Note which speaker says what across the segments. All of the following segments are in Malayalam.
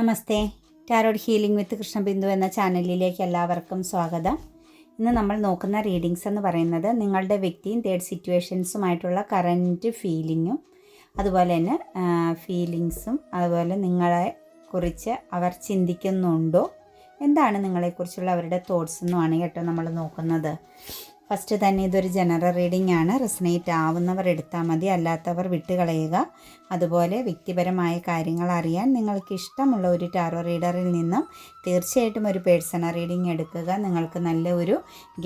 Speaker 1: namaste tarot healing with Krishnabindu എന്ന ചാനലിലേക്ക് എല്ലാവർക്കും സ്വാഗതം ഇന്ന് നമ്മൾ നോക്കുന്ന റീഡിങ്സ് എന്ന് പറയുന്നത് നിങ്ങളുടെ വ്യക്തിയും തേർഡ് സിറ്റുവേഷൻസുമായിട്ടുള്ള കറൻറ്റ് ഫീലിങ്ങും അതുപോലെ തന്നെ ഫീലിങ്സും അതുപോലെ നിങ്ങളെ കുറിച്ച് അവർ ചിന്തിക്കുന്നുണ്ടോ എന്താണ് നിങ്ങളെക്കുറിച്ചുള്ള അവരുടെ തോട്ട്സ് എന്നുമാണ് കേട്ടോ നമ്മൾ നോക്കുന്നത് ഫസ്റ്റ് തന്നെ ഇതൊരു ജനറൽ റീഡിംഗ് ആണ് റെസനേറ്റ് ആവുന്നവർ എടുത്താൽ മതി അല്ലാത്തവർ വിട്ടുകളയുക അതുപോലെ വ്യക്തിപരമായ കാര്യങ്ങൾ അറിയാൻ നിങ്ങൾക്ക് ഇഷ്ടമുള്ള ഒരു ടാറോ റീഡറിൽ നിന്നും തീർച്ചയായിട്ടും ഒരു പേഴ്സണൽ റീഡിംഗ് എടുക്കുക നിങ്ങൾക്ക് നല്ല ഒരു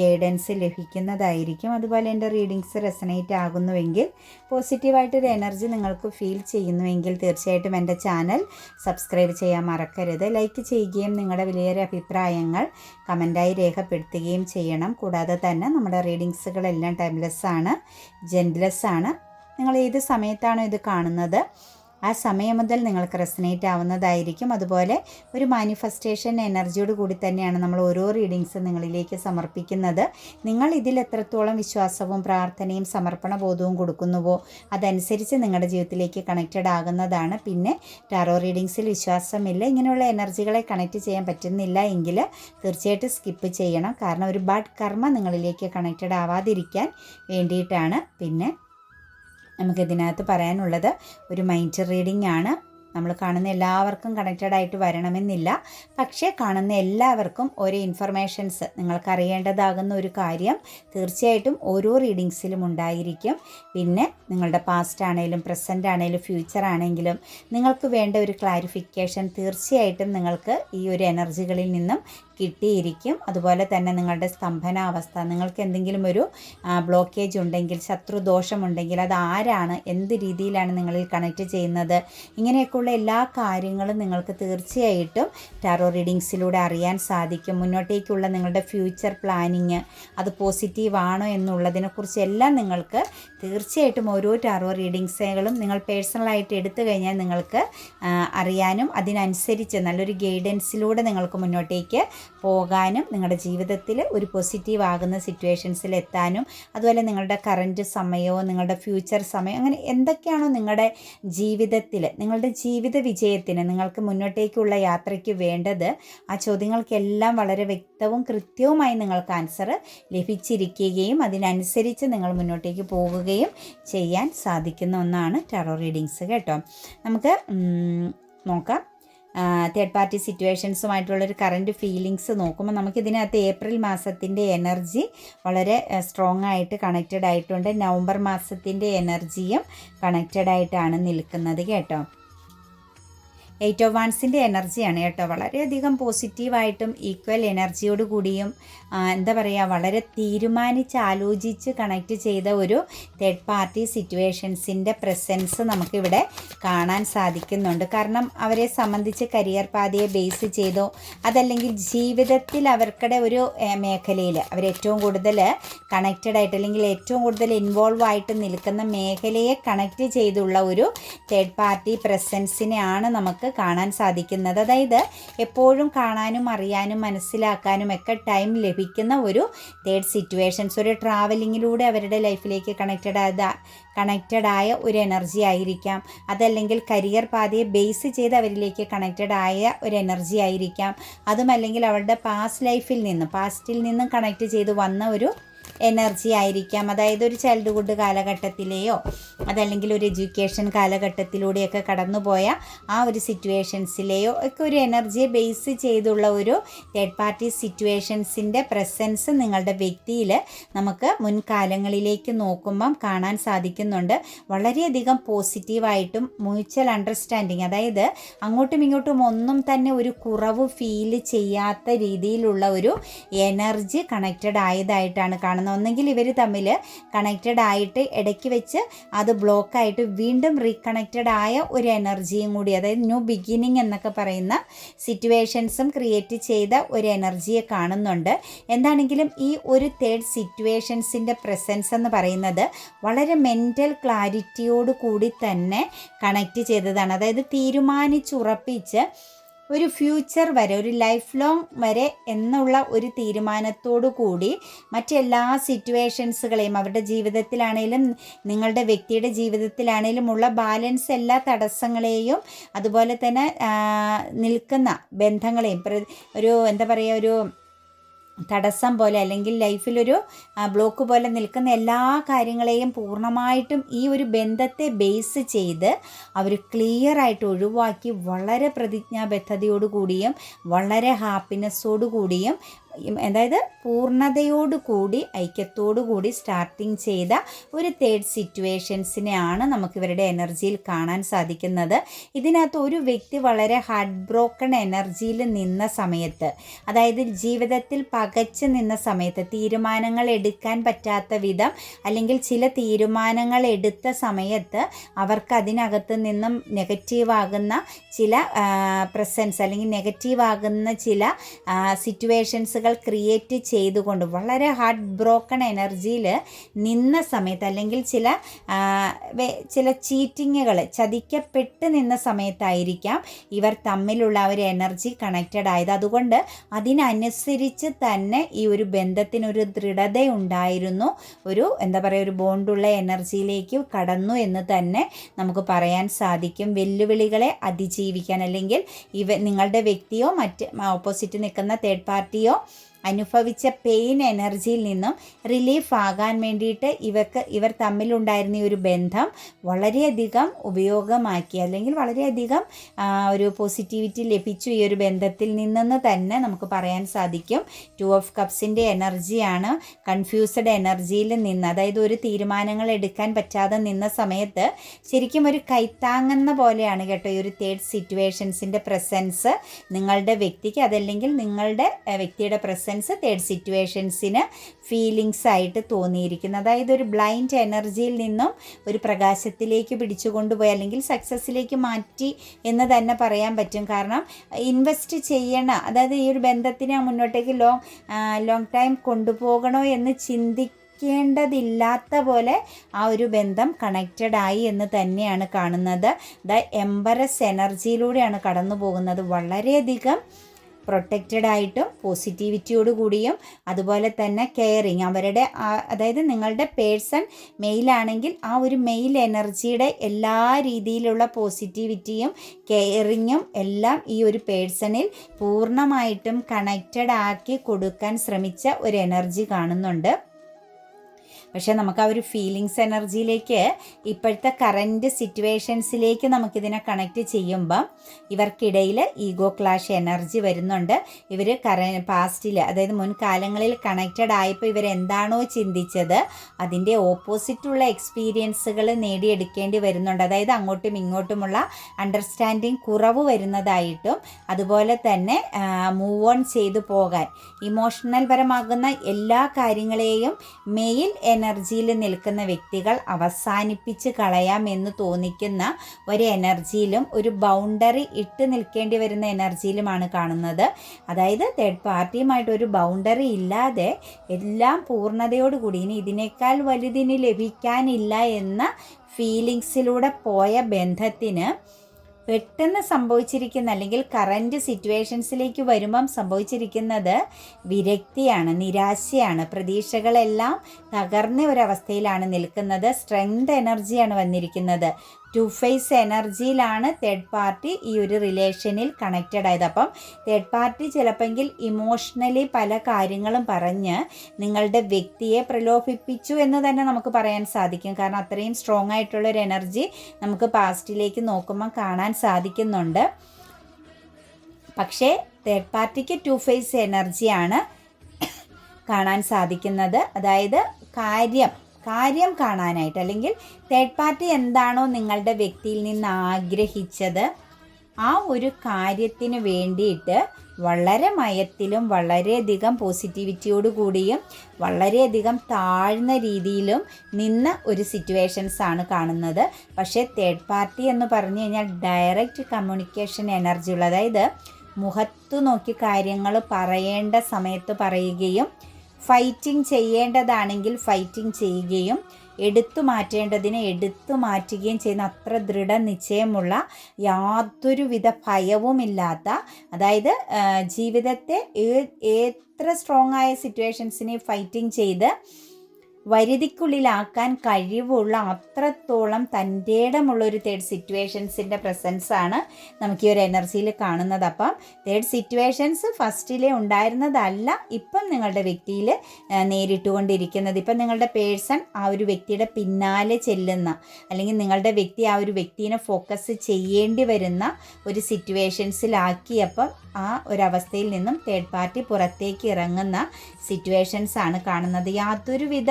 Speaker 1: ഗൈഡൻസ് ലഭിക്കുന്നതായിരിക്കും അതുപോലെ എൻ്റെ റീഡിങ്സ് റെസനേറ്റ് ആകുന്നുവെങ്കിൽ പോസിറ്റീവായിട്ടൊരു എനർജി നിങ്ങൾക്ക് ഫീൽ ചെയ്യുന്നുവെങ്കിൽ തീർച്ചയായിട്ടും എൻ്റെ ചാനൽ സബ്സ്ക്രൈബ് ചെയ്യാൻ മറക്കരുത് ലൈക്ക് ചെയ്യുകയും നിങ്ങളുടെ വിലയേറെ അഭിപ്രായങ്ങൾ കമൻറ്റായി രേഖപ്പെടുത്തുകയും ചെയ്യണം കൂടാതെ തന്നെ നമ്മുടെ റീഡിങ്സുകളെല്ലാം ടൈംലെസ് ആണ് ആണ് നിങ്ങൾ ഏത് സമയത്താണോ ഇത് കാണുന്നത് ആ സമയം മുതൽ നിങ്ങൾക്ക് റെസനേറ്റ് ആവുന്നതായിരിക്കും അതുപോലെ ഒരു മാനിഫെസ്റ്റേഷൻ എനർജിയോട് കൂടി തന്നെയാണ് നമ്മൾ ഓരോ റീഡിങ്സും നിങ്ങളിലേക്ക് സമർപ്പിക്കുന്നത് നിങ്ങൾ ഇതിൽ എത്രത്തോളം വിശ്വാസവും പ്രാർത്ഥനയും സമർപ്പണ ബോധവും കൊടുക്കുന്നുവോ അതനുസരിച്ച് നിങ്ങളുടെ ജീവിതത്തിലേക്ക് കണക്റ്റഡ് ആകുന്നതാണ് പിന്നെ ടാറോ റീഡിങ്സിൽ വിശ്വാസമില്ല ഇങ്ങനെയുള്ള എനർജികളെ കണക്റ്റ് ചെയ്യാൻ പറ്റുന്നില്ല എങ്കിൽ തീർച്ചയായിട്ടും സ്കിപ്പ് ചെയ്യണം കാരണം ഒരു ബാഡ് കർമ്മ നിങ്ങളിലേക്ക് കണക്റ്റഡ് ആവാതിരിക്കാൻ വേണ്ടിയിട്ടാണ് പിന്നെ ഇതിനകത്ത് പറയാനുള്ളത് ഒരു മൈൻഡ് റീഡിംഗ് ആണ് നമ്മൾ കാണുന്ന എല്ലാവർക്കും കണക്റ്റഡ് ആയിട്ട് വരണമെന്നില്ല പക്ഷേ കാണുന്ന എല്ലാവർക്കും ഓരോ ഇൻഫർമേഷൻസ് നിങ്ങൾക്ക് ഒരു കാര്യം തീർച്ചയായിട്ടും ഓരോ റീഡിങ്സിലും ഉണ്ടായിരിക്കും പിന്നെ നിങ്ങളുടെ പാസ്റ്റ് ആണെങ്കിലും പ്രസൻ്റ് ആണെങ്കിലും ഫ്യൂച്ചർ ആണെങ്കിലും നിങ്ങൾക്ക് വേണ്ട ഒരു ക്ലാരിഫിക്കേഷൻ തീർച്ചയായിട്ടും നിങ്ങൾക്ക് ഈ ഒരു എനർജികളിൽ നിന്നും കിട്ടിയിരിക്കും അതുപോലെ തന്നെ നിങ്ങളുടെ സ്തംഭനാവസ്ഥ നിങ്ങൾക്ക് എന്തെങ്കിലും ഒരു ബ്ലോക്കേജ് ഉണ്ടെങ്കിൽ ശത്രുദോഷമുണ്ടെങ്കിൽ അത് ആരാണ് എന്ത് രീതിയിലാണ് നിങ്ങളിൽ കണക്റ്റ് ചെയ്യുന്നത് ഇങ്ങനെയൊക്കെയുള്ള എല്ലാ കാര്യങ്ങളും നിങ്ങൾക്ക് തീർച്ചയായിട്ടും ടാറോ റീഡിങ്സിലൂടെ അറിയാൻ സാധിക്കും മുന്നോട്ടേക്കുള്ള നിങ്ങളുടെ ഫ്യൂച്ചർ പ്ലാനിങ് അത് പോസിറ്റീവ് ആണോ എന്നുള്ളതിനെക്കുറിച്ച് എല്ലാം നിങ്ങൾക്ക് തീർച്ചയായിട്ടും ഓരോ ടാറോ റീഡിങ്സുകളും നിങ്ങൾ പേഴ്സണലായിട്ട് എടുത്തു കഴിഞ്ഞാൽ നിങ്ങൾക്ക് അറിയാനും അതിനനുസരിച്ച് നല്ലൊരു ഗൈഡൻസിലൂടെ നിങ്ങൾക്ക് മുന്നോട്ടേക്ക് പോകാനും നിങ്ങളുടെ ജീവിതത്തിൽ ഒരു പോസിറ്റീവ് ആകുന്ന സിറ്റുവേഷൻസിൽ എത്താനും അതുപോലെ നിങ്ങളുടെ കറൻറ്റ് സമയവും നിങ്ങളുടെ ഫ്യൂച്ചർ സമയം അങ്ങനെ എന്തൊക്കെയാണോ നിങ്ങളുടെ ജീവിതത്തിൽ നിങ്ങളുടെ ജീവിത വിജയത്തിന് നിങ്ങൾക്ക് മുന്നോട്ടേക്കുള്ള യാത്രയ്ക്ക് വേണ്ടത് ആ ചോദ്യങ്ങൾക്കെല്ലാം വളരെ വ്യക്തവും കൃത്യവുമായി നിങ്ങൾക്ക് ആൻസർ ലഭിച്ചിരിക്കുകയും അതിനനുസരിച്ച് നിങ്ങൾ മുന്നോട്ടേക്ക് പോവുകയും ചെയ്യാൻ സാധിക്കുന്ന ഒന്നാണ് ടെറോ റീഡിങ്സ് കേട്ടോ നമുക്ക് നോക്കാം തേർഡ് പാർട്ടി സിറ്റുവേഷൻസുമായിട്ടുള്ളൊരു കറൻറ്റ് ഫീലിങ്സ് നോക്കുമ്പോൾ നമുക്കിതിനകത്ത് ഏപ്രിൽ മാസത്തിൻ്റെ എനർജി വളരെ സ്ട്രോങ് ആയിട്ട് കണക്റ്റഡ് ആയിട്ടുണ്ട് നവംബർ മാസത്തിൻ്റെ എനർജിയും കണക്റ്റഡ് ആയിട്ടാണ് നിൽക്കുന്നത് കേട്ടോ എയ്റ്റ് ഓഫ് വൺസിൻ്റെ എനർജിയാണ് കേട്ടോ വളരെയധികം പോസിറ്റീവായിട്ടും ഈക്വൽ എനർജിയോട് കൂടിയും എന്താ പറയുക വളരെ തീരുമാനിച്ച് ആലോചിച്ച് കണക്റ്റ് ചെയ്ത ഒരു തേർഡ് പാർട്ടി സിറ്റുവേഷൻസിൻ്റെ പ്രസൻസ് നമുക്കിവിടെ കാണാൻ സാധിക്കുന്നുണ്ട് കാരണം അവരെ സംബന്ധിച്ച് കരിയർ പാതയെ ബേസ് ചെയ്തോ അതല്ലെങ്കിൽ ജീവിതത്തിൽ അവർക്കടെ ഒരു മേഖലയിൽ അവരേറ്റവും കൂടുതൽ കണക്റ്റഡ് ആയിട്ട് അല്ലെങ്കിൽ ഏറ്റവും കൂടുതൽ ഇൻവോൾവ് ആയിട്ട് നിൽക്കുന്ന മേഖലയെ കണക്റ്റ് ചെയ്തുള്ള ഒരു തേർഡ് പാർട്ടി പ്രസൻസിനെയാണ് നമുക്ക് നമുക്ക് കാണാൻ സാധിക്കുന്നത് അതായത് എപ്പോഴും കാണാനും അറിയാനും മനസ്സിലാക്കാനും ഒക്കെ ടൈം ലഭിക്കുന്ന ഒരു തേർഡ് സിറ്റുവേഷൻസ് ഒരു ട്രാവലിങ്ങിലൂടെ അവരുടെ ലൈഫിലേക്ക് കണക്റ്റഡ് ആയ കണക്റ്റഡ് ആയ ഒരു എനർജി ആയിരിക്കാം അതല്ലെങ്കിൽ കരിയർ പാതയെ ബേസ് ചെയ്ത് അവരിലേക്ക് കണക്റ്റഡ് ആയ ഒരു എനർജി ആയിരിക്കാം അതുമല്ലെങ്കിൽ അവരുടെ പാസ്റ്റ് ലൈഫിൽ നിന്ന് പാസ്റ്റിൽ നിന്നും കണക്റ്റ് ചെയ്ത് വന്ന ഒരു എനർജി ആയിരിക്കാം അതായത് ഒരു ചൈൽഡ്ഹുഡ് കാലഘട്ടത്തിലെയോ അതല്ലെങ്കിൽ ഒരു എഡ്യൂക്കേഷൻ കാലഘട്ടത്തിലൂടെയൊക്കെ കടന്നുപോയ ആ ഒരു സിറ്റുവേഷൻസിലെയോ ഒക്കെ ഒരു എനർജിയെ ബേസ് ചെയ്തുള്ള ഒരു തേർഡ് പാർട്ടി സിറ്റുവേഷൻസിൻ്റെ പ്രസൻസ് നിങ്ങളുടെ വ്യക്തിയിൽ നമുക്ക് മുൻകാലങ്ങളിലേക്ക് നോക്കുമ്പം കാണാൻ സാധിക്കുന്നുണ്ട് വളരെയധികം പോസിറ്റീവായിട്ടും മ്യൂച്വൽ അണ്ടർസ്റ്റാൻഡിങ് അതായത് അങ്ങോട്ടും ഇങ്ങോട്ടും ഒന്നും തന്നെ ഒരു കുറവ് ഫീൽ ചെയ്യാത്ത രീതിയിലുള്ള ഒരു എനർജി കണക്റ്റഡ് ആയതായിട്ടാണ് കാണുന്നത് കേൾക്കുന്നത് ഒന്നെങ്കിൽ ഇവർ തമ്മിൽ കണക്റ്റഡ് ആയിട്ട് ഇടയ്ക്ക് വെച്ച് അത് ബ്ലോക്കായിട്ട് വീണ്ടും റീകണക്റ്റഡ് ആയ ഒരു എനർജിയും കൂടി അതായത് ന്യൂ ബിഗിനിങ് എന്നൊക്കെ പറയുന്ന സിറ്റുവേഷൻസും ക്രിയേറ്റ് ചെയ്ത ഒരു എനർജിയെ കാണുന്നുണ്ട് എന്താണെങ്കിലും ഈ ഒരു തേർഡ് സിറ്റുവേഷൻസിൻ്റെ പ്രസൻസ് എന്ന് പറയുന്നത് വളരെ മെൻ്റൽ ക്ലാരിറ്റിയോട് കൂടി തന്നെ കണക്റ്റ് ചെയ്തതാണ് അതായത് തീരുമാനിച്ചുറപ്പിച്ച് ഒരു ഫ്യൂച്ചർ വരെ ഒരു ലൈഫ് ലോങ് വരെ എന്നുള്ള ഒരു തീരുമാനത്തോടു കൂടി മറ്റെല്ലാ സിറ്റുവേഷൻസുകളെയും അവരുടെ ജീവിതത്തിലാണേലും നിങ്ങളുടെ വ്യക്തിയുടെ ജീവിതത്തിലാണേലും ഉള്ള ബാലൻസ് എല്ലാ തടസ്സങ്ങളെയും അതുപോലെ തന്നെ നിൽക്കുന്ന ബന്ധങ്ങളെയും ഒരു എന്താ പറയുക ഒരു തടസ്സം പോലെ അല്ലെങ്കിൽ ലൈഫിലൊരു ബ്ലോക്ക് പോലെ നിൽക്കുന്ന എല്ലാ കാര്യങ്ങളെയും പൂർണ്ണമായിട്ടും ഈ ഒരു ബന്ധത്തെ ബേസ് ചെയ്ത് അവർ ക്ലിയർ ആയിട്ട് ഒഴിവാക്കി വളരെ പ്രതിജ്ഞാബദ്ധതയോടുകൂടിയും വളരെ ഹാപ്പിനെസ്സോടുകൂടിയും അതായത് പൂർണ്ണതയോടുകൂടി കൂടി സ്റ്റാർട്ടിങ് ചെയ്ത ഒരു തേർഡ് സിറ്റുവേഷൻസിനെയാണ് നമുക്ക് ഇവരുടെ എനർജിയിൽ കാണാൻ സാധിക്കുന്നത് ഇതിനകത്ത് ഒരു വ്യക്തി വളരെ ഹാർട്ട് ബ്രോക്കൺ എനർജിയിൽ നിന്ന സമയത്ത് അതായത് ജീവിതത്തിൽ പകച്ചു നിന്ന സമയത്ത് തീരുമാനങ്ങൾ എടുക്കാൻ പറ്റാത്ത വിധം അല്ലെങ്കിൽ ചില തീരുമാനങ്ങൾ എടുത്ത സമയത്ത് അവർക്ക് അതിനകത്ത് നിന്നും നെഗറ്റീവാകുന്ന ചില പ്രസൻസ് അല്ലെങ്കിൽ നെഗറ്റീവാകുന്ന ചില സിറ്റുവേഷൻസുകൾ ചിന്തകൾ ക്രിയേറ്റ് ചെയ്തുകൊണ്ട് വളരെ ഹാർട്ട് ബ്രോക്കൺ എനർജിയിൽ നിന്ന സമയത്ത് അല്ലെങ്കിൽ ചില ചില ചീറ്റിങ്ങുകൾ ചതിക്കപ്പെട്ട് നിന്ന സമയത്തായിരിക്കാം ഇവർ തമ്മിലുള്ള ഒരു എനർജി കണക്റ്റഡ് ആയത് അതുകൊണ്ട് അതിനനുസരിച്ച് തന്നെ ഈ ഒരു ബന്ധത്തിനൊരു ദൃഢതയുണ്ടായിരുന്നു ഒരു എന്താ പറയുക ഒരു ബോണ്ടുള്ള എനർജിയിലേക്ക് കടന്നു എന്ന് തന്നെ നമുക്ക് പറയാൻ സാധിക്കും വെല്ലുവിളികളെ അതിജീവിക്കാൻ അല്ലെങ്കിൽ ഇവ നിങ്ങളുടെ വ്യക്തിയോ മറ്റ് ഓപ്പോസിറ്റ് നിൽക്കുന്ന തേർഡ് പാർട്ടിയോ അനുഭവിച്ച പെയിൻ എനർജിയിൽ നിന്നും റിലീഫ് ആകാൻ വേണ്ടിയിട്ട് ഇവർക്ക് ഇവർ തമ്മിലുണ്ടായിരുന്ന ഒരു ബന്ധം വളരെയധികം ഉപയോഗമാക്കി അല്ലെങ്കിൽ വളരെയധികം ഒരു പോസിറ്റിവിറ്റി ലഭിച്ചു ഈ ഒരു ബന്ധത്തിൽ നിന്നെന്ന് തന്നെ നമുക്ക് പറയാൻ സാധിക്കും ടു ഓഫ് കപ്സിൻ്റെ എനർജിയാണ് കൺഫ്യൂസ്ഡ് എനർജിയിൽ നിന്ന് അതായത് ഒരു തീരുമാനങ്ങൾ എടുക്കാൻ പറ്റാതെ നിന്ന സമയത്ത് ശരിക്കും ഒരു കൈത്താങ്ങുന്ന പോലെയാണ് കേട്ടോ ഈ ഒരു തേർഡ് സിറ്റുവേഷൻസിൻ്റെ പ്രസൻസ് നിങ്ങളുടെ വ്യക്തിക്ക് അതല്ലെങ്കിൽ നിങ്ങളുടെ വ്യക്തിയുടെ പ്രസൻസ് സിറ്റുവേഷൻസ് തേർഡ് സിറ്റുവേഷൻസിന് ഫീലിങ്സ് ആയിട്ട് തോന്നിയിരിക്കുന്നത് അതായത് ഒരു ബ്ലൈൻഡ് എനർജിയിൽ നിന്നും ഒരു പ്രകാശത്തിലേക്ക് പിടിച്ചു കൊണ്ടുപോയി അല്ലെങ്കിൽ സക്സസ്സിലേക്ക് മാറ്റി എന്ന് തന്നെ പറയാൻ പറ്റും കാരണം ഇൻവെസ്റ്റ് ചെയ്യണ അതായത് ഈ ഒരു ബന്ധത്തിനെ മുന്നോട്ടേക്ക് ലോങ് ലോങ് ടൈം കൊണ്ടുപോകണോ എന്ന് ചിന്തി ക്കേണ്ടതില്ലാത്ത പോലെ ആ ഒരു ബന്ധം കണക്റ്റഡ് ആയി എന്ന് തന്നെയാണ് കാണുന്നത് ദ എംബറസ് എനർജിയിലൂടെയാണ് കടന്നു പോകുന്നത് വളരെയധികം പ്രൊട്ടക്റ്റഡ് ആയിട്ടും പോസിറ്റിവിറ്റിയോട് കൂടിയും അതുപോലെ തന്നെ കെയറിങ് അവരുടെ അതായത് നിങ്ങളുടെ പേഴ്സൺ മെയിലാണെങ്കിൽ ആ ഒരു മെയിൽ എനർജിയുടെ എല്ലാ രീതിയിലുള്ള പോസിറ്റിവിറ്റിയും കെയറിങ്ങും എല്ലാം ഈ ഒരു പേഴ്സണിൽ പൂർണ്ണമായിട്ടും കണക്റ്റഡ് ആക്കി കൊടുക്കാൻ ശ്രമിച്ച ഒരു എനർജി കാണുന്നുണ്ട് പക്ഷേ നമുക്ക് ആ ഒരു ഫീലിങ്സ് എനർജിയിലേക്ക് ഇപ്പോഴത്തെ കറൻറ്റ് സിറ്റുവേഷൻസിലേക്ക് നമുക്കിതിനെ കണക്ട് ചെയ്യുമ്പം ഇവർക്കിടയിൽ ഈഗോ ക്ലാഷ് എനർജി വരുന്നുണ്ട് ഇവർ കറ പാസ്റ്റിൽ അതായത് മുൻകാലങ്ങളിൽ കണക്റ്റഡ് ആയപ്പോൾ ഇവരെന്താണോ ചിന്തിച്ചത് അതിൻ്റെ ഓപ്പോസിറ്റുള്ള എക്സ്പീരിയൻസുകൾ നേടിയെടുക്കേണ്ടി വരുന്നുണ്ട് അതായത് അങ്ങോട്ടും ഇങ്ങോട്ടുമുള്ള അണ്ടർസ്റ്റാൻഡിങ് കുറവ് വരുന്നതായിട്ടും അതുപോലെ തന്നെ മൂവ് ഓൺ ചെയ്തു പോകാൻ ഇമോഷണൽ പരമാകുന്ന എല്ലാ കാര്യങ്ങളെയും മെയിൽ എനർജിയിൽ നിൽക്കുന്ന വ്യക്തികൾ അവസാനിപ്പിച്ച് കളയാമെന്ന് തോന്നിക്കുന്ന ഒരു എനർജിയിലും ഒരു ബൗണ്ടറി ഇട്ട് നിൽക്കേണ്ടി വരുന്ന എനർജിയിലുമാണ് കാണുന്നത് അതായത് തേർഡ് പാർട്ടിയുമായിട്ട് ഒരു ബൗണ്ടറി ഇല്ലാതെ എല്ലാം പൂർണ്ണതയോടുകൂടി ഇനി ഇതിനേക്കാൾ വലുതിന് ലഭിക്കാനില്ല എന്ന ഫീലിങ്സിലൂടെ പോയ ബന്ധത്തിന് പെട്ടെന്ന് സംഭവിച്ചിരിക്കുന്ന അല്ലെങ്കിൽ കറൻറ്റ് സിറ്റുവേഷൻസിലേക്ക് വരുമ്പം സംഭവിച്ചിരിക്കുന്നത് വിരക്തിയാണ് നിരാശയാണ് പ്രതീക്ഷകളെല്ലാം തകർന്ന ഒരവസ്ഥയിലാണ് നിൽക്കുന്നത് സ്ട്രെങ്ത് എനർജിയാണ് വന്നിരിക്കുന്നത് ടു ഫേസ് എനർജിയിലാണ് തേർഡ് പാർട്ടി ഈ ഒരു റിലേഷനിൽ കണക്റ്റഡ് ആയത് അപ്പം തേർഡ് പാർട്ടി ചിലപ്പോൾ ഇമോഷണലി പല കാര്യങ്ങളും പറഞ്ഞ് നിങ്ങളുടെ വ്യക്തിയെ പ്രലോഭിപ്പിച്ചു എന്ന് തന്നെ നമുക്ക് പറയാൻ സാധിക്കും കാരണം അത്രയും സ്ട്രോങ് ആയിട്ടുള്ള ഒരു എനർജി നമുക്ക് പാസ്റ്റിലേക്ക് നോക്കുമ്പോൾ കാണാൻ സാധിക്കുന്നുണ്ട് പക്ഷേ തേർഡ് പാർട്ടിക്ക് ടു ഫേസ് എനർജിയാണ് കാണാൻ സാധിക്കുന്നത് അതായത് കാര്യം കാര്യം കാണാനായിട്ട് അല്ലെങ്കിൽ തേർഡ് പാർട്ടി എന്താണോ നിങ്ങളുടെ വ്യക്തിയിൽ നിന്ന് ആഗ്രഹിച്ചത് ആ ഒരു കാര്യത്തിന് വേണ്ടിയിട്ട് വളരെ മയത്തിലും വളരെയധികം പോസിറ്റിവിറ്റിയോട് കൂടിയും വളരെയധികം താഴ്ന്ന രീതിയിലും നിന്ന ഒരു സിറ്റുവേഷൻസ് ആണ് കാണുന്നത് പക്ഷേ തേർഡ് പാർട്ടി എന്ന് പറഞ്ഞു കഴിഞ്ഞാൽ ഡയറക്റ്റ് കമ്മ്യൂണിക്കേഷൻ എനർജി ഉള്ള അതായത് മുഖത്തു നോക്കി കാര്യങ്ങൾ പറയേണ്ട സമയത്ത് പറയുകയും ഫൈറ്റിംഗ് ചെയ്യേണ്ടതാണെങ്കിൽ ഫൈറ്റിംഗ് ചെയ്യുകയും എടുത്തു മാറ്റേണ്ടതിനെ എടുത്തു മാറ്റുകയും ചെയ്യുന്ന അത്ര നിശ്ചയമുള്ള യാതൊരുവിധ ഭയവുമില്ലാത്ത അതായത് ജീവിതത്തെ എത്ര സ്ട്രോങ് ആയ സിറ്റുവേഷൻസിനെ ഫൈറ്റിംഗ് ചെയ്ത് വരുതിക്കുള്ളിലാക്കാൻ കഴിവുള്ള അത്രത്തോളം ഒരു തേർഡ് സിറ്റുവേഷൻസിൻ്റെ പ്രസൻസാണ് നമുക്ക് ഈ ഒരു എനർജിയിൽ കാണുന്നത് അപ്പം തേർഡ് സിറ്റുവേഷൻസ് ഫസ്റ്റിലെ ഉണ്ടായിരുന്നതല്ല ഇപ്പം നിങ്ങളുടെ വ്യക്തിയിൽ നേരിട്ടുകൊണ്ടിരിക്കുന്നത് ഇപ്പം നിങ്ങളുടെ പേഴ്സൺ ആ ഒരു വ്യക്തിയുടെ പിന്നാലെ ചെല്ലുന്ന അല്ലെങ്കിൽ നിങ്ങളുടെ വ്യക്തി ആ ഒരു വ്യക്തിനെ ഫോക്കസ് ചെയ്യേണ്ടി വരുന്ന ഒരു സിറ്റുവേഷൻസിലാക്കിയപ്പം ആ ഒരവസ്ഥയിൽ നിന്നും തേർഡ് പാർട്ടി പുറത്തേക്ക് ഇറങ്ങുന്ന സിറ്റുവേഷൻസ് ആണ് കാണുന്നത് യാതൊരുവിധ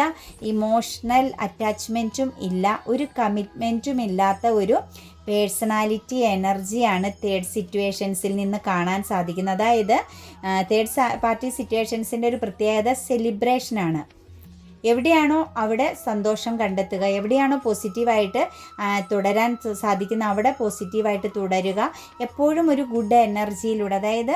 Speaker 1: ഇമോഷണൽ അറ്റാച്ച്മെൻറ്റും ഇല്ല ഒരു കമ്മിറ്റ്മെൻറ്റും ഇല്ലാത്ത ഒരു പേഴ്സണാലിറ്റി എനർജിയാണ് തേർഡ് സിറ്റുവേഷൻസിൽ നിന്ന് കാണാൻ സാധിക്കുന്നത് അതായത് തേർഡ് പാർട്ടി സിറ്റുവേഷൻസിൻ്റെ ഒരു പ്രത്യേകത സെലിബ്രേഷനാണ് എവിടെയാണോ അവിടെ സന്തോഷം കണ്ടെത്തുക എവിടെയാണോ പോസിറ്റീവായിട്ട് തുടരാൻ സാധിക്കുന്ന അവിടെ പോസിറ്റീവായിട്ട് തുടരുക എപ്പോഴും ഒരു ഗുഡ് എനർജിയിലൂടെ അതായത്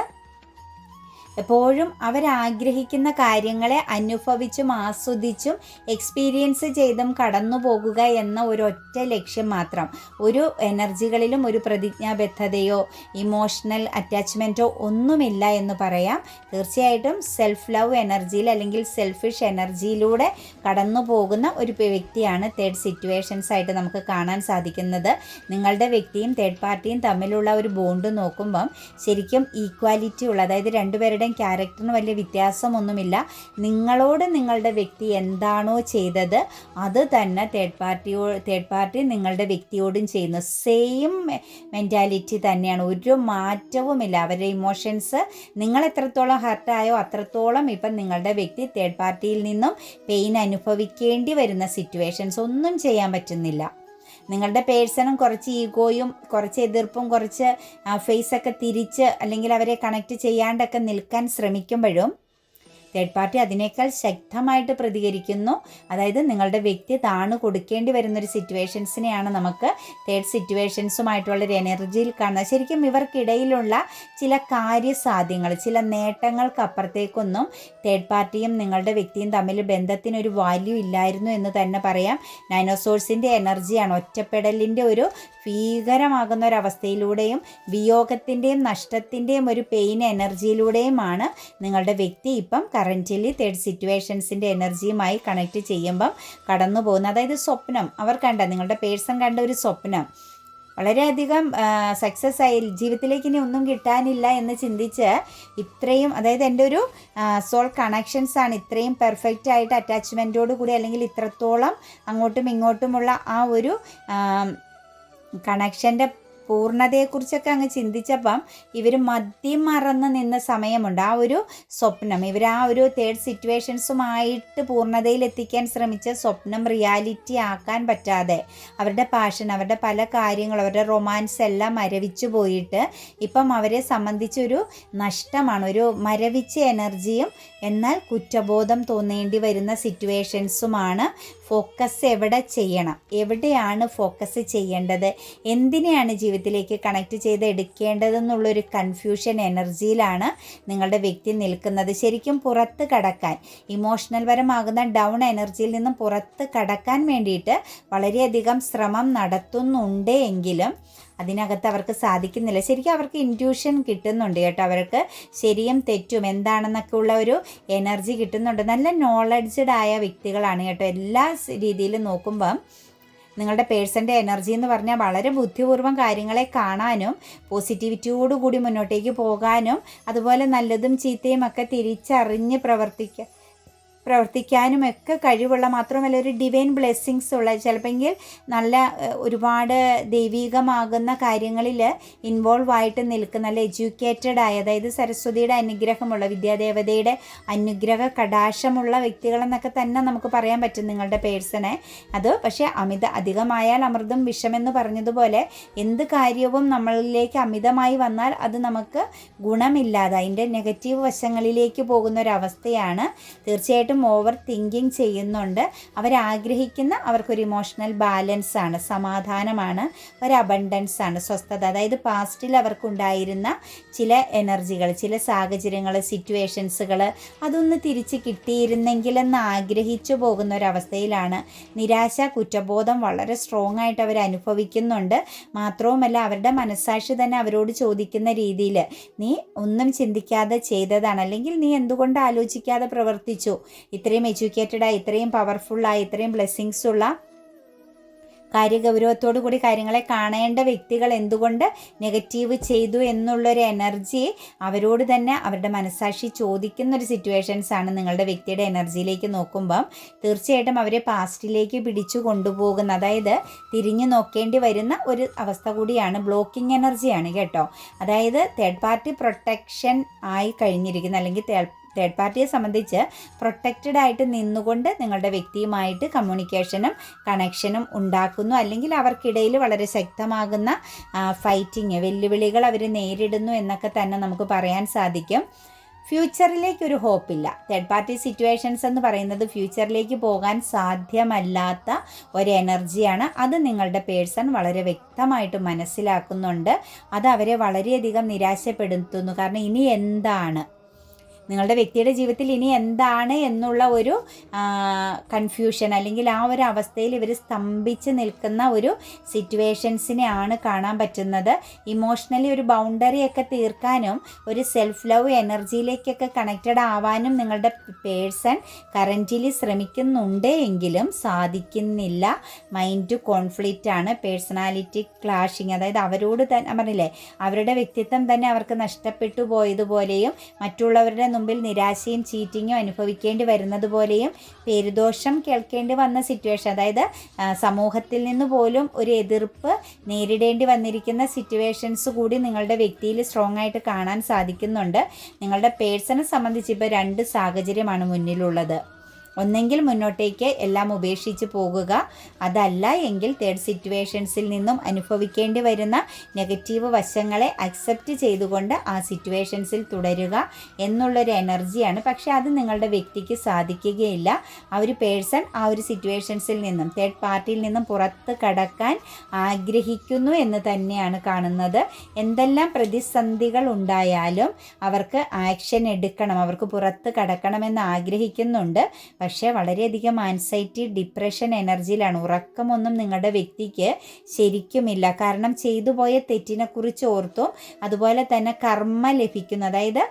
Speaker 1: എപ്പോഴും അവരാഗ്രഹിക്കുന്ന കാര്യങ്ങളെ അനുഭവിച്ചും ആസ്വദിച്ചും എക്സ്പീരിയൻസ് ചെയ്തും കടന്നു പോകുക എന്ന ഒരൊറ്റ ഒറ്റ ലക്ഷ്യം മാത്രം ഒരു എനർജികളിലും ഒരു പ്രതിജ്ഞാബദ്ധതയോ ഇമോഷണൽ അറ്റാച്ച്മെൻറ്റോ ഒന്നുമില്ല എന്ന് പറയാം തീർച്ചയായിട്ടും സെൽഫ് ലവ് എനർജിയിൽ അല്ലെങ്കിൽ സെൽഫിഷ് എനർജിയിലൂടെ കടന്നു പോകുന്ന ഒരു വ്യക്തിയാണ് തേർഡ് സിറ്റുവേഷൻസ് ആയിട്ട് നമുക്ക് കാണാൻ സാധിക്കുന്നത് നിങ്ങളുടെ വ്യക്തിയും തേർഡ് പാർട്ടിയും തമ്മിലുള്ള ഒരു ബോണ്ട് നോക്കുമ്പം ശരിക്കും ഈക്വാലിറ്റി ഉള്ള അതായത് രണ്ടുപേരുടെ ആളുകളുടെയും ക്യാരക്ടറിന് വലിയ വ്യത്യാസമൊന്നുമില്ല നിങ്ങളോട് നിങ്ങളുടെ വ്യക്തി എന്താണോ ചെയ്തത് അത് തന്നെ തേർഡ് പാർട്ടിയോ തേർഡ് പാർട്ടി നിങ്ങളുടെ വ്യക്തിയോടും ചെയ്യുന്നു സെയിം മെൻറ്റാലിറ്റി തന്നെയാണ് ഒരു മാറ്റവുമില്ല അവരുടെ ഇമോഷൻസ് നിങ്ങൾ എത്രത്തോളം ഹർട്ടായോ അത്രത്തോളം ഇപ്പം നിങ്ങളുടെ വ്യക്തി തേർഡ് പാർട്ടിയിൽ നിന്നും പെയിൻ അനുഭവിക്കേണ്ടി വരുന്ന സിറ്റുവേഷൻസ് ഒന്നും ചെയ്യാൻ പറ്റുന്നില്ല നിങ്ങളുടെ പേഴ്സണും കുറച്ച് ഈഗോയും കുറച്ച് എതിർപ്പും കുറച്ച് ഫേസൊക്കെ തിരിച്ച് അല്ലെങ്കിൽ അവരെ കണക്റ്റ് ചെയ്യാണ്ടൊക്കെ നിൽക്കാൻ ശ്രമിക്കുമ്പോഴും തേർഡ് പാർട്ടി അതിനേക്കാൾ ശക്തമായിട്ട് പ്രതികരിക്കുന്നു അതായത് നിങ്ങളുടെ വ്യക്തി താണു കൊടുക്കേണ്ടി വരുന്നൊരു സിറ്റുവേഷൻസിനെയാണ് നമുക്ക് തേർഡ് സിറ്റുവേഷൻസുമായിട്ടുള്ളൊരു എനർജിയിൽ കാണുന്നത് ശരിക്കും ഇവർക്കിടയിലുള്ള ചില കാര്യസാധ്യങ്ങൾ ചില നേട്ടങ്ങൾക്കപ്പുറത്തേക്കൊന്നും തേർഡ് പാർട്ടിയും നിങ്ങളുടെ വ്യക്തിയും തമ്മിൽ ബന്ധത്തിനൊരു വാല്യൂ ഇല്ലായിരുന്നു എന്ന് തന്നെ പറയാം നൈനോസോഴ്സിൻ്റെ എനർജിയാണ് ഒറ്റപ്പെടലിൻ്റെ ഒരു ഭീകരമാകുന്ന ഒരവസ്ഥയിലൂടെയും വിയോഗത്തിൻ്റെയും നഷ്ടത്തിൻ്റെയും ഒരു പെയിൻ എനർജിയിലൂടെയുമാണ് നിങ്ങളുടെ വ്യക്തി ഇപ്പം കറൻറ്റ്ലി തേർഡ് സിറ്റുവേഷൻസിൻ്റെ എനർജിയുമായി കണക്ട് ചെയ്യുമ്പം കടന്നു പോകുന്നത് അതായത് സ്വപ്നം അവർ കണ്ട നിങ്ങളുടെ പേഴ്സൺ കണ്ട ഒരു സ്വപ്നം വളരെയധികം സക്സസ് ആയി ജീവിതത്തിലേക്ക് ഇനി ഒന്നും കിട്ടാനില്ല എന്ന് ചിന്തിച്ച് ഇത്രയും അതായത് എൻ്റെ ഒരു സോൾ കണക്ഷൻസ് ആണ് ഇത്രയും പെർഫെക്റ്റ് ആയിട്ട് അറ്റാച്ച്മെൻറ്റോട് കൂടി അല്ലെങ്കിൽ ഇത്രത്തോളം അങ്ങോട്ടും ഇങ്ങോട്ടുമുള്ള ആ ഒരു കണക്ഷൻ്റെ പൂർണ്ണതയെക്കുറിച്ചൊക്കെ അങ്ങ് ചിന്തിച്ചപ്പം ഇവർ മദ്യം മറന്ന് നിന്ന സമയമുണ്ട് ആ ഒരു സ്വപ്നം ഇവർ ആ ഒരു തേർഡ് സിറ്റുവേഷൻസുമായിട്ട് പൂർണ്ണതയിലെത്തിക്കാൻ ശ്രമിച്ച സ്വപ്നം റിയാലിറ്റി ആക്കാൻ പറ്റാതെ അവരുടെ പാഷൻ അവരുടെ പല കാര്യങ്ങളും അവരുടെ റൊമാൻസ് എല്ലാം മരവിച്ചു പോയിട്ട് ഇപ്പം അവരെ സംബന്ധിച്ചൊരു നഷ്ടമാണ് ഒരു മരവിച്ച എനർജിയും എന്നാൽ കുറ്റബോധം തോന്നേണ്ടി വരുന്ന സിറ്റുവേഷൻസുമാണ് ഫോക്കസ് എവിടെ ചെയ്യണം എവിടെയാണ് ഫോക്കസ് ചെയ്യേണ്ടത് എന്തിനെയാണ് ജീവിതത്തിലേക്ക് കണക്ട് ചെയ്ത് എടുക്കേണ്ടതെന്നുള്ളൊരു കൺഫ്യൂഷൻ എനർജിയിലാണ് നിങ്ങളുടെ വ്യക്തി നിൽക്കുന്നത് ശരിക്കും പുറത്ത് കടക്കാൻ ഇമോഷണൽ പരമാകുന്ന ഡൗൺ എനർജിയിൽ നിന്നും പുറത്ത് കടക്കാൻ വേണ്ടിയിട്ട് വളരെയധികം ശ്രമം നടത്തുന്നുണ്ട് എങ്കിലും അതിനകത്ത് അവർക്ക് സാധിക്കുന്നില്ല ശരിക്കും അവർക്ക് ഇൻറ്റ്യൂഷൻ കിട്ടുന്നുണ്ട് കേട്ടോ അവർക്ക് ശരിയും തെറ്റും എന്താണെന്നൊക്കെ ഉള്ള ഒരു എനർജി കിട്ടുന്നുണ്ട് നല്ല നോളജഡ് ആയ വ്യക്തികളാണ് കേട്ടോ എല്ലാ രീതിയിലും നോക്കുമ്പം നിങ്ങളുടെ പേഴ്സൻ്റെ എനർജി എന്ന് പറഞ്ഞാൽ വളരെ ബുദ്ധിപൂർവ്വം കാര്യങ്ങളെ കാണാനും പോസിറ്റിവിറ്റിയോടുകൂടി മുന്നോട്ടേക്ക് പോകാനും അതുപോലെ നല്ലതും ചീത്തയും ഒക്കെ തിരിച്ചറിഞ്ഞ് പ്രവർത്തിക്കുക പ്രവർത്തിക്കാനും ഒക്കെ കഴിവുള്ള മാത്രമല്ല ഒരു ഡിവൈൻ ബ്ലെസ്സിങ്സ് ഉള്ള ചിലപ്പോൾ നല്ല ഒരുപാട് ദൈവീകമാകുന്ന കാര്യങ്ങളിൽ ഇൻവോൾവ് ആയിട്ട് നിൽക്കുന്ന നല്ല എഡ്യൂക്കേറ്റഡ് ആയ അതായത് സരസ്വതിയുടെ അനുഗ്രഹമുള്ള വിദ്യാദേവതയുടെ അനുഗ്രഹ കടാശമുള്ള വ്യക്തികളെന്നൊക്കെ തന്നെ നമുക്ക് പറയാൻ പറ്റും നിങ്ങളുടെ പേഴ്സണെ അത് പക്ഷേ അമിത അധികമായാൽ അമൃതം വിഷമെന്ന് പറഞ്ഞതുപോലെ എന്ത് കാര്യവും നമ്മളിലേക്ക് അമിതമായി വന്നാൽ അത് നമുക്ക് ഗുണമില്ലാതെ അതിൻ്റെ നെഗറ്റീവ് വശങ്ങളിലേക്ക് പോകുന്ന ഒരവസ്ഥയാണ് തീർച്ചയായിട്ടും പലരും ഓവർ തിങ്കിങ് ചെയ്യുന്നുണ്ട് അവരാഗ്രഹിക്കുന്ന അവർക്കൊരു ഇമോഷണൽ ബാലൻസ് ആണ് സമാധാനമാണ് ഒരു അബണ്ടൻസ് ആണ് സ്വസ്ഥത അതായത് പാസ്റ്റിൽ അവർക്കുണ്ടായിരുന്ന ചില എനർജികൾ ചില സാഹചര്യങ്ങൾ സിറ്റുവേഷൻസുകൾ അതൊന്ന് തിരിച്ച് കിട്ടിയിരുന്നെങ്കിലെന്ന് ആഗ്രഹിച്ചു പോകുന്ന ഒരവസ്ഥയിലാണ് നിരാശ കുറ്റബോധം വളരെ സ്ട്രോങ് ആയിട്ട് അവർ അനുഭവിക്കുന്നുണ്ട് മാത്രവുമല്ല അവരുടെ മനസ്സാക്ഷി തന്നെ അവരോട് ചോദിക്കുന്ന രീതിയിൽ നീ ഒന്നും ചിന്തിക്കാതെ ചെയ്തതാണ് അല്ലെങ്കിൽ നീ എന്തുകൊണ്ട് ആലോചിക്കാതെ പ്രവർത്തിച്ചു ഇത്രയും എഡ്യൂക്കേറ്റഡായി ഇത്രയും പവർഫുള്ളായി ഇത്രയും ബ്ലെസ്സിങ്സ് ഉള്ള കാര്യഗൗരവത്തോടു കൂടി കാര്യങ്ങളെ കാണേണ്ട വ്യക്തികൾ എന്തുകൊണ്ട് നെഗറ്റീവ് ചെയ്തു എന്നുള്ളൊരു എനർജി അവരോട് തന്നെ അവരുടെ മനസ്സാക്ഷി ചോദിക്കുന്ന ഒരു സിറ്റുവേഷൻസ് ആണ് നിങ്ങളുടെ വ്യക്തിയുടെ എനർജിയിലേക്ക് നോക്കുമ്പം തീർച്ചയായിട്ടും അവരെ പാസ്റ്റിലേക്ക് പിടിച്ചു കൊണ്ടുപോകുന്ന അതായത് തിരിഞ്ഞു നോക്കേണ്ടി വരുന്ന ഒരു അവസ്ഥ കൂടിയാണ് ബ്ലോക്കിംഗ് എനർജിയാണ് കേട്ടോ അതായത് തേർഡ് പാർട്ടി പ്രൊട്ടക്ഷൻ ആയി കഴിഞ്ഞിരിക്കുന്ന അല്ലെങ്കിൽ തേർഡ് പാർട്ടിയെ സംബന്ധിച്ച് പ്രൊട്ടക്റ്റഡ് ആയിട്ട് നിന്നുകൊണ്ട് നിങ്ങളുടെ വ്യക്തിയുമായിട്ട് കമ്മ്യൂണിക്കേഷനും കണക്ഷനും ഉണ്ടാക്കുന്നു അല്ലെങ്കിൽ അവർക്കിടയിൽ വളരെ ശക്തമാകുന്ന ഫൈറ്റിങ് വെല്ലുവിളികൾ അവർ നേരിടുന്നു എന്നൊക്കെ തന്നെ നമുക്ക് പറയാൻ സാധിക്കും ഫ്യൂച്ചറിലേക്ക് ഒരു ഹോപ്പില്ല തേർഡ് പാർട്ടി സിറ്റുവേഷൻസ് എന്ന് പറയുന്നത് ഫ്യൂച്ചറിലേക്ക് പോകാൻ സാധ്യമല്ലാത്ത ഒരു എനർജിയാണ് അത് നിങ്ങളുടെ പേഴ്സൺ വളരെ വ്യക്തമായിട്ട് മനസ്സിലാക്കുന്നുണ്ട് അത് അവരെ വളരെയധികം നിരാശപ്പെടുത്തുന്നു കാരണം ഇനി എന്താണ് നിങ്ങളുടെ വ്യക്തിയുടെ ജീവിതത്തിൽ ഇനി എന്താണ് എന്നുള്ള ഒരു കൺഫ്യൂഷൻ അല്ലെങ്കിൽ ആ ഒരു അവസ്ഥയിൽ ഇവർ സ്തംഭിച്ച് നിൽക്കുന്ന ഒരു സിറ്റുവേഷൻസിനെയാണ് കാണാൻ പറ്റുന്നത് ഇമോഷണലി ഒരു ബൗണ്ടറി ഒക്കെ തീർക്കാനും ഒരു സെൽഫ് ലവ് എനർജിയിലേക്കൊക്കെ കണക്റ്റഡ് ആവാനും നിങ്ങളുടെ പേഴ്സൺ കറൻറ്റിലി ശ്രമിക്കുന്നുണ്ട് എങ്കിലും സാധിക്കുന്നില്ല മൈൻഡ് കോൺഫ്ലിക്റ്റ് ആണ് പേഴ്സണാലിറ്റി ക്ലാഷിങ് അതായത് അവരോട് തന്നെ പറഞ്ഞില്ലേ അവരുടെ വ്യക്തിത്വം തന്നെ അവർക്ക് നഷ്ടപ്പെട്ടു പോയതുപോലെയും മറ്റുള്ളവരുടെ മുമ്പിൽ നിരാശയും ചീറ്റിങ്ങും അനുഭവിക്കേണ്ടി വരുന്നത് പോലെയും പേരുദോഷം കേൾക്കേണ്ടി വന്ന സിറ്റുവേഷൻ അതായത് സമൂഹത്തിൽ നിന്ന് പോലും ഒരു എതിർപ്പ് നേരിടേണ്ടി വന്നിരിക്കുന്ന സിറ്റുവേഷൻസ് കൂടി നിങ്ങളുടെ വ്യക്തിയിൽ സ്ട്രോങ് ആയിട്ട് കാണാൻ സാധിക്കുന്നുണ്ട് നിങ്ങളുടെ പേഴ്സണെ സംബന്ധിച്ച് ഇപ്പോൾ രണ്ട് സാഹചര്യമാണ് മുന്നിലുള്ളത് ഒന്നെങ്കിൽ മുന്നോട്ടേക്ക് എല്ലാം ഉപേക്ഷിച്ച് പോകുക അതല്ല എങ്കിൽ തേർഡ് സിറ്റുവേഷൻസിൽ നിന്നും അനുഭവിക്കേണ്ടി വരുന്ന നെഗറ്റീവ് വശങ്ങളെ അക്സെപ്റ്റ് ചെയ്തുകൊണ്ട് ആ സിറ്റുവേഷൻസിൽ തുടരുക എന്നുള്ളൊരു എനർജിയാണ് പക്ഷേ അത് നിങ്ങളുടെ വ്യക്തിക്ക് സാധിക്കുകയില്ല ആ ഒരു പേഴ്സൺ ആ ഒരു സിറ്റുവേഷൻസിൽ നിന്നും തേർഡ് പാർട്ടിയിൽ നിന്നും പുറത്ത് കടക്കാൻ ആഗ്രഹിക്കുന്നു എന്ന് തന്നെയാണ് കാണുന്നത് എന്തെല്ലാം പ്രതിസന്ധികൾ ഉണ്ടായാലും അവർക്ക് ആക്ഷൻ എടുക്കണം അവർക്ക് പുറത്ത് കടക്കണമെന്ന് ആഗ്രഹിക്കുന്നുണ്ട് പക്ഷേ വളരെയധികം ആൻസൈറ്റി ഡിപ്രഷൻ എനർജിയിലാണ് ഉറക്കമൊന്നും നിങ്ങളുടെ വ്യക്തിക്ക് ശരിക്കുമില്ല കാരണം ചെയ്തു പോയ തെറ്റിനെക്കുറിച്ച് ഓർത്തും അതുപോലെ തന്നെ കർമ്മ ലഭിക്കുന്നു അതായത്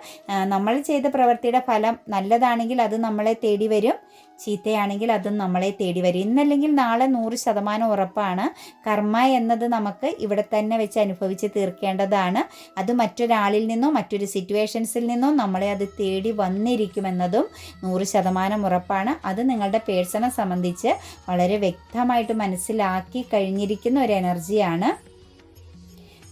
Speaker 1: നമ്മൾ ചെയ്ത പ്രവൃത്തിയുടെ ഫലം നല്ലതാണെങ്കിൽ അത് നമ്മളെ തേടി വരും ചീത്തയാണെങ്കിൽ അതും നമ്മളെ തേടി വരും ഇന്നല്ലെങ്കിൽ നാളെ നൂറ് ശതമാനം ഉറപ്പാണ് കർമ്മ എന്നത് നമുക്ക് ഇവിടെ തന്നെ വെച്ച് അനുഭവിച്ച് തീർക്കേണ്ടതാണ് അത് മറ്റൊരാളിൽ നിന്നോ മറ്റൊരു സിറ്റുവേഷൻസിൽ നിന്നോ നമ്മളെ അത് തേടി വന്നിരിക്കുമെന്നതും നൂറ് ശതമാനം ഉറപ്പാണ് അത് നിങ്ങളുടെ പേഴ്സണെ സംബന്ധിച്ച് വളരെ വ്യക്തമായിട്ട് മനസ്സിലാക്കി കഴിഞ്ഞിരിക്കുന്ന ഒരു എനർജിയാണ്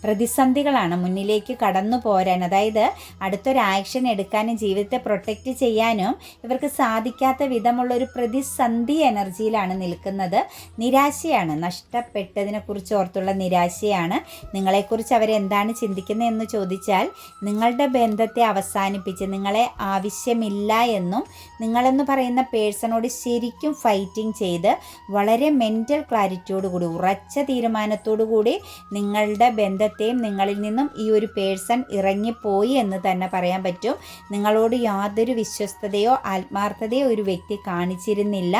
Speaker 1: പ്രതിസന്ധികളാണ് മുന്നിലേക്ക് കടന്നു പോരാൻ അതായത് അടുത്തൊരു ആക്ഷൻ എടുക്കാനും ജീവിതത്തെ പ്രൊട്ടക്റ്റ് ചെയ്യാനും ഇവർക്ക് സാധിക്കാത്ത വിധമുള്ള ഒരു പ്രതിസന്ധി എനർജിയിലാണ് നിൽക്കുന്നത് നിരാശയാണ് നഷ്ടപ്പെട്ടതിനെ കുറിച്ച് ഓർത്തുള്ള നിരാശയാണ് നിങ്ങളെക്കുറിച്ച് അവരെന്താണ് ചിന്തിക്കുന്നത് എന്ന് ചോദിച്ചാൽ നിങ്ങളുടെ ബന്ധത്തെ അവസാനിപ്പിച്ച് നിങ്ങളെ ആവശ്യമില്ല എന്നും നിങ്ങളെന്ന് പറയുന്ന പേഴ്സണോട് ശരിക്കും ഫൈറ്റിംഗ് ചെയ്ത് വളരെ മെൻറ്റൽ ക്ലാരിറ്റിയോടുകൂടി ഉറച്ച തീരുമാനത്തോടു കൂടി നിങ്ങളുടെ ബന്ധം ജീവിതത്തെയും നിങ്ങളിൽ നിന്നും ഈ ഒരു പേഴ്സൺ ഇറങ്ങിപ്പോയി എന്ന് തന്നെ പറയാൻ പറ്റും നിങ്ങളോട് യാതൊരു വിശ്വസ്തതയോ ആത്മാർത്ഥതയോ ഒരു വ്യക്തി കാണിച്ചിരുന്നില്ല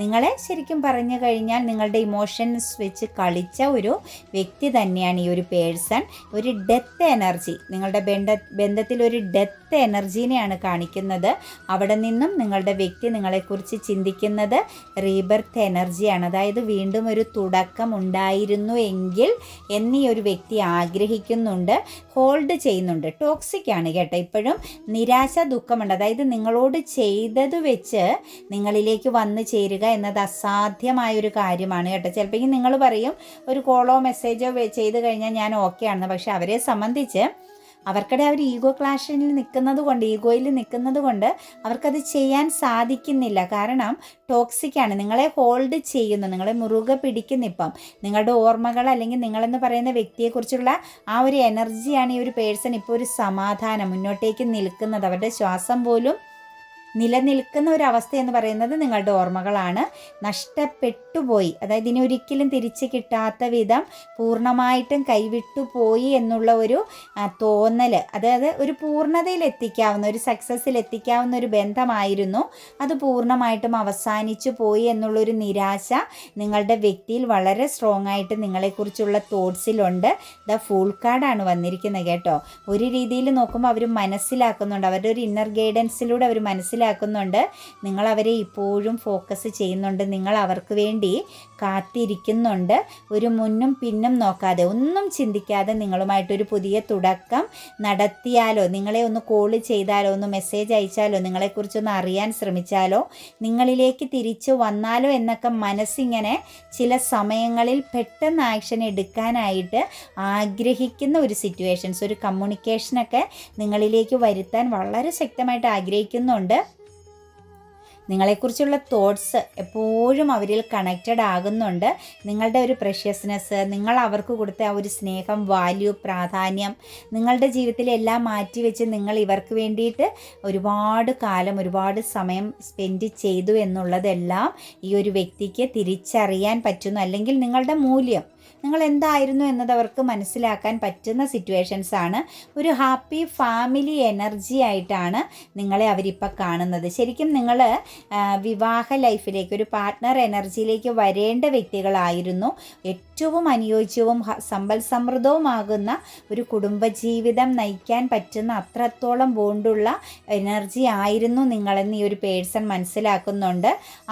Speaker 1: നിങ്ങളെ ശരിക്കും പറഞ്ഞു കഴിഞ്ഞാൽ നിങ്ങളുടെ ഇമോഷൻസ് വെച്ച് കളിച്ച ഒരു വ്യക്തി തന്നെയാണ് ഈ ഒരു പേഴ്സൺ ഒരു ഡെത്ത് എനർജി നിങ്ങളുടെ ബന്ധ ബന്ധത്തിൽ ഒരു ഡെത്ത് എനർജീനെയാണ് കാണിക്കുന്നത് അവിടെ നിന്നും നിങ്ങളുടെ വ്യക്തി നിങ്ങളെക്കുറിച്ച് ചിന്തിക്കുന്നത് റീബർത്ത് എനർജിയാണ് അതായത് വീണ്ടും ഒരു തുടക്കം ഉണ്ടായിരുന്നു എങ്കിൽ എന്നീ ഒരു വ്യക്തി ആഗ്രഹിക്കുന്നുണ്ട് ഹോൾഡ് ചെയ്യുന്നുണ്ട് ടോക്സിക് ആണ് കേട്ടോ ഇപ്പോഴും നിരാശ ദുഃഖമുണ്ട് അതായത് നിങ്ങളോട് ചെയ്തത് വെച്ച് നിങ്ങളിലേക്ക് വന്നു ചേരുക എന്നത് അസാധ്യമായ ഒരു കാര്യമാണ് കേട്ടോ ചിലപ്പോൾ നിങ്ങൾ പറയും ഒരു കോളോ മെസ്സേജോ ചെയ്ത് കഴിഞ്ഞാൽ ഞാൻ ഓക്കെ ആണെന്ന് പക്ഷെ അവരെ സംബന്ധിച്ച് അവർക്കിടെ അവർ ഈഗോ ക്ലാഷിൽ നിൽക്കുന്നത് കൊണ്ട് ഈഗോയിൽ നിൽക്കുന്നത് കൊണ്ട് അവർക്കത് ചെയ്യാൻ സാധിക്കുന്നില്ല കാരണം ടോക്സിക് ആണ് നിങ്ങളെ ഹോൾഡ് ചെയ്യുന്നു നിങ്ങളെ മുറുകെ പിടിക്കുന്ന ഇപ്പം നിങ്ങളുടെ ഓർമ്മകൾ അല്ലെങ്കിൽ നിങ്ങളെന്ന് പറയുന്ന വ്യക്തിയെക്കുറിച്ചുള്ള ആ ഒരു എനർജിയാണ് ഈ ഒരു പേഴ്സൺ ഇപ്പോൾ ഒരു സമാധാനം മുന്നോട്ടേക്ക് നിൽക്കുന്നത് അവരുടെ ശ്വാസം പോലും നിലനിൽക്കുന്ന ഒരു അവസ്ഥ എന്ന് പറയുന്നത് നിങ്ങളുടെ ഓർമ്മകളാണ് നഷ്ടപ്പെട്ടുപോയി അതായത് ഇനി ഒരിക്കലും തിരിച്ച് കിട്ടാത്ത വിധം പൂർണ്ണമായിട്ടും കൈവിട്ടു പോയി എന്നുള്ള ഒരു തോന്നൽ അതായത് ഒരു പൂർണ്ണതയിൽ എത്തിക്കാവുന്ന ഒരു സക്സസ്സിൽ എത്തിക്കാവുന്ന ഒരു ബന്ധമായിരുന്നു അത് പൂർണ്ണമായിട്ടും അവസാനിച്ചു പോയി എന്നുള്ളൊരു നിരാശ നിങ്ങളുടെ വ്യക്തിയിൽ വളരെ സ്ട്രോങ് ആയിട്ട് നിങ്ങളെക്കുറിച്ചുള്ള തോട്ട്സിലുണ്ട് ദ ഫുൾ കാർഡാണ് വന്നിരിക്കുന്നത് കേട്ടോ ഒരു രീതിയിൽ നോക്കുമ്പോൾ അവർ മനസ്സിലാക്കുന്നുണ്ട് അവരുടെ ഒരു ഇന്നർ ഗൈഡൻസിലൂടെ അവർ മനസ്സിലാക്കുന്നു മനസ്സിലാക്കുന്നുണ്ട് നിങ്ങൾ അവരെ ഇപ്പോഴും ഫോക്കസ് ചെയ്യുന്നുണ്ട് നിങ്ങൾ അവർക്ക് വേണ്ടി കാത്തിരിക്കുന്നുണ്ട് ഒരു മുന്നും പിന്നും നോക്കാതെ ഒന്നും ചിന്തിക്കാതെ നിങ്ങളുമായിട്ടൊരു പുതിയ തുടക്കം നടത്തിയാലോ നിങ്ങളെ ഒന്ന് കോൾ ചെയ്താലോ ഒന്ന് മെസ്സേജ് അയച്ചാലോ നിങ്ങളെക്കുറിച്ചൊന്ന് അറിയാൻ ശ്രമിച്ചാലോ നിങ്ങളിലേക്ക് തിരിച്ചു വന്നാലോ എന്നൊക്കെ മനസ്സിങ്ങനെ ചില സമയങ്ങളിൽ പെട്ടെന്ന് ആക്ഷൻ എടുക്കാനായിട്ട് ആഗ്രഹിക്കുന്ന ഒരു സിറ്റുവേഷൻസ് ഒരു കമ്മ്യൂണിക്കേഷനൊക്കെ നിങ്ങളിലേക്ക് വരുത്താൻ വളരെ ശക്തമായിട്ട് ആഗ്രഹിക്കുന്നുണ്ട് നിങ്ങളെക്കുറിച്ചുള്ള തോട്ട്സ് എപ്പോഴും അവരിൽ കണക്റ്റഡ് ആകുന്നുണ്ട് നിങ്ങളുടെ ഒരു പ്രഷ്യസ്നെസ് നിങ്ങൾ അവർക്ക് കൊടുത്ത ആ ഒരു സ്നേഹം വാല്യൂ പ്രാധാന്യം നിങ്ങളുടെ ജീവിതത്തിലെല്ലാം മാറ്റിവെച്ച് നിങ്ങൾ ഇവർക്ക് വേണ്ടിയിട്ട് ഒരുപാട് കാലം ഒരുപാട് സമയം സ്പെൻഡ് ചെയ്തു എന്നുള്ളതെല്ലാം ഈ ഒരു വ്യക്തിക്ക് തിരിച്ചറിയാൻ പറ്റുന്നു അല്ലെങ്കിൽ നിങ്ങളുടെ മൂല്യം നിങ്ങൾ എന്തായിരുന്നു എന്നത് അവർക്ക് മനസ്സിലാക്കാൻ പറ്റുന്ന സിറ്റുവേഷൻസ് ആണ് ഒരു ഹാപ്പി ഫാമിലി എനർജി ആയിട്ടാണ് നിങ്ങളെ അവരിപ്പോൾ കാണുന്നത് ശരിക്കും നിങ്ങൾ വിവാഹ ലൈഫിലേക്ക് ഒരു പാർട്ട്ണർ എനർജിയിലേക്ക് വരേണ്ട വ്യക്തികളായിരുന്നു ഏറ്റവും അനുയോജ്യവും സമ്പൽ സമൃദ്ധവുമാകുന്ന ഒരു കുടുംബജീവിതം നയിക്കാൻ പറ്റുന്ന അത്രത്തോളം ബോണ്ടുള്ള എനർജി ആയിരുന്നു നിങ്ങളെന്ന് ഈ ഒരു പേഴ്സൺ മനസ്സിലാക്കുന്നുണ്ട്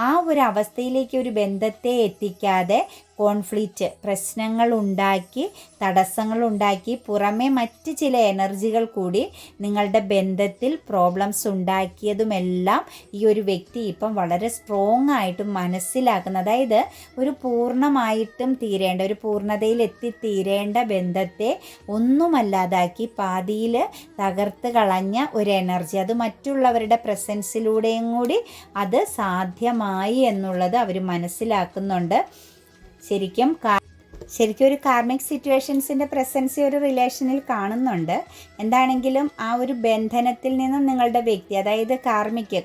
Speaker 1: ആ ഒരു അവസ്ഥയിലേക്ക് ഒരു ബന്ധത്തെ എത്തിക്കാതെ കോൺഫ്ലിക്റ്റ് പ്രശ്നങ്ങൾ ഉണ്ടാക്കി തടസ്സങ്ങൾ ഉണ്ടാക്കി പുറമെ മറ്റ് ചില എനർജികൾ കൂടി നിങ്ങളുടെ ബന്ധത്തിൽ പ്രോബ്ലംസ് ഉണ്ടാക്കിയതുമെല്ലാം ഈ ഒരു വ്യക്തി ഇപ്പം വളരെ സ്ട്രോങ് ആയിട്ടും മനസ്സിലാക്കുന്ന അതായത് ഒരു പൂർണ്ണമായിട്ടും തീരേണ്ട എത്തിച്ചേരേണ്ട ഒരു പൂർണ്ണതയിൽ എത്തിത്തീരേണ്ട ബന്ധത്തെ ഒന്നുമല്ലാതാക്കി പാതിയിൽ തകർത്ത് കളഞ്ഞ ഒരു എനർജി അത് മറ്റുള്ളവരുടെ പ്രസൻസിലൂടെയും കൂടി അത് സാധ്യമായി എന്നുള്ളത് അവർ മനസ്സിലാക്കുന്നുണ്ട് ശരിക്കും ശരിക്കും ഒരു കാർമിക് സിറ്റുവേഷൻസിൻ്റെ പ്രസൻസ് ഒരു റിലേഷനിൽ കാണുന്നുണ്ട് എന്താണെങ്കിലും ആ ഒരു ബന്ധനത്തിൽ നിന്നും നിങ്ങളുടെ വ്യക്തി അതായത് കാർമിക്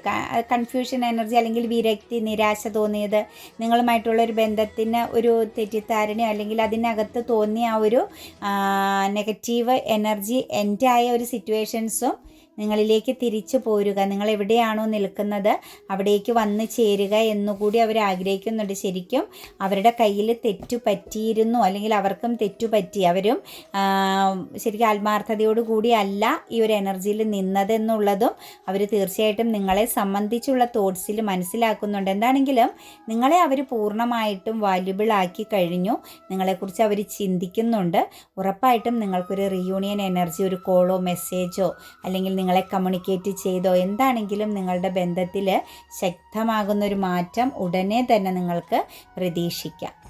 Speaker 1: കൺഫ്യൂഷൻ എനർജി അല്ലെങ്കിൽ വിരക്തി നിരാശ തോന്നിയത് നിങ്ങളുമായിട്ടുള്ള ഒരു ബന്ധത്തിന് ഒരു തെറ്റിദ്ധാരണയോ അല്ലെങ്കിൽ അതിനകത്ത് തോന്നിയ ആ ഒരു നെഗറ്റീവ് എനർജി ആയ ഒരു സിറ്റുവേഷൻസും നിങ്ങളിലേക്ക് തിരിച്ചു പോരുക നിങ്ങൾ എവിടെയാണോ നിൽക്കുന്നത് അവിടേക്ക് വന്ന് ചേരുക എന്നുകൂടി അവർ ആഗ്രഹിക്കുന്നുണ്ട് ശരിക്കും അവരുടെ കയ്യിൽ തെറ്റു പറ്റിയിരുന്നു അല്ലെങ്കിൽ അവർക്കും തെറ്റു പറ്റി അവരും ശരിക്കും ആത്മാർത്ഥതയോടുകൂടി അല്ല ഈ ഒരു എനർജിയിൽ നിന്നതെന്നുള്ളതും അവർ തീർച്ചയായിട്ടും നിങ്ങളെ സംബന്ധിച്ചുള്ള തോട്ട്സിൽ മനസ്സിലാക്കുന്നുണ്ട് എന്താണെങ്കിലും നിങ്ങളെ അവർ പൂർണ്ണമായിട്ടും വാല്യുബിൾ ആക്കി കഴിഞ്ഞു നിങ്ങളെക്കുറിച്ച് അവർ ചിന്തിക്കുന്നുണ്ട് ഉറപ്പായിട്ടും നിങ്ങൾക്കൊരു റീയൂണിയൻ എനർജി ഒരു കോളോ മെസ്സേജോ അല്ലെങ്കിൽ നിങ്ങളെ കമ്മ്യൂണിക്കേറ്റ് ചെയ്തോ എന്താണെങ്കിലും നിങ്ങളുടെ ബന്ധത്തിൽ ശക്തമാകുന്നൊരു മാറ്റം ഉടനെ തന്നെ നിങ്ങൾക്ക് പ്രതീക്ഷിക്കാം